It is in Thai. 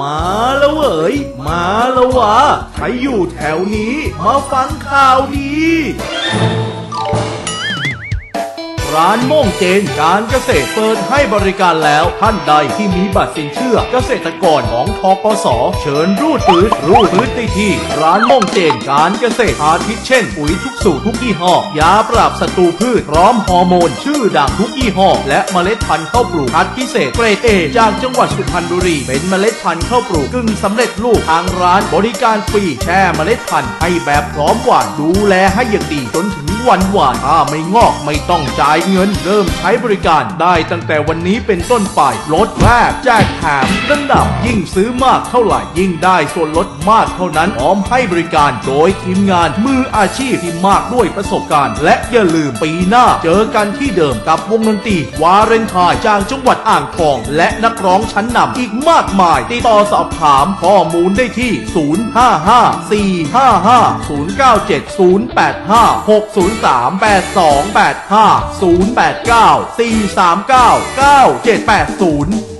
มาแล้วเอ๋ยมาแล้ววะใครอยู่แถวนี้ มาฟังข่าวดี ร้านโม่งเจนการเกษตรเปิดให้บริการแล้วท่านใดที่มีบัตรสินเชื่อเกษตรกรของทกสเชิญรูดปืดรูดปืดได้ที่ ร้านโม่งเจนการเกษตรอาทิเช่น ปุ๋ยทุกสูตรทุกยี่ห้อยาปราบศัตรูพืชพร้อมฮอร์โมน ชื่อดังทุกยี่ห้อ และเมล็ดพันธุ์ข้าวปลูกคัดพิเศษเกรดเอจากจังหวัดสุพรรณบุรี เป็นเมล็ดพันธุ์ข้าวปลูกกึ่งสำเร็จรูปทางร้านบริการฟรีแช่เมล็ดพันธุ์ให้แบบพร้อมหว่านดูแลให้อย่างดีจนถึง วันหวานถ้าไม่งอกไม่ต้องจ่ายเงิน เริ่มใช้บริการได้ตั้งแต่วันนี้เป็นต้นไปลดแรกแจกแถมระดับยิ่งซื้อมากเท่าไหร่ยิ่งได้ส่วนลดมากเท่านั้นพร้อมให้บริการโดยทีมงานมืออาชีพที่มากด้วยประสบการณ์ และอย่าลืมปีหน้า เจอกันที่เดิมกับวงดนตรีวาเรนไทน์จากจังหวัดอ่างทอง และนักร้องชั้นนำอีกมากมายติดต่อสอบถามข้อมูลได้ที่ 055 455 087 085 6 0 089 439 9780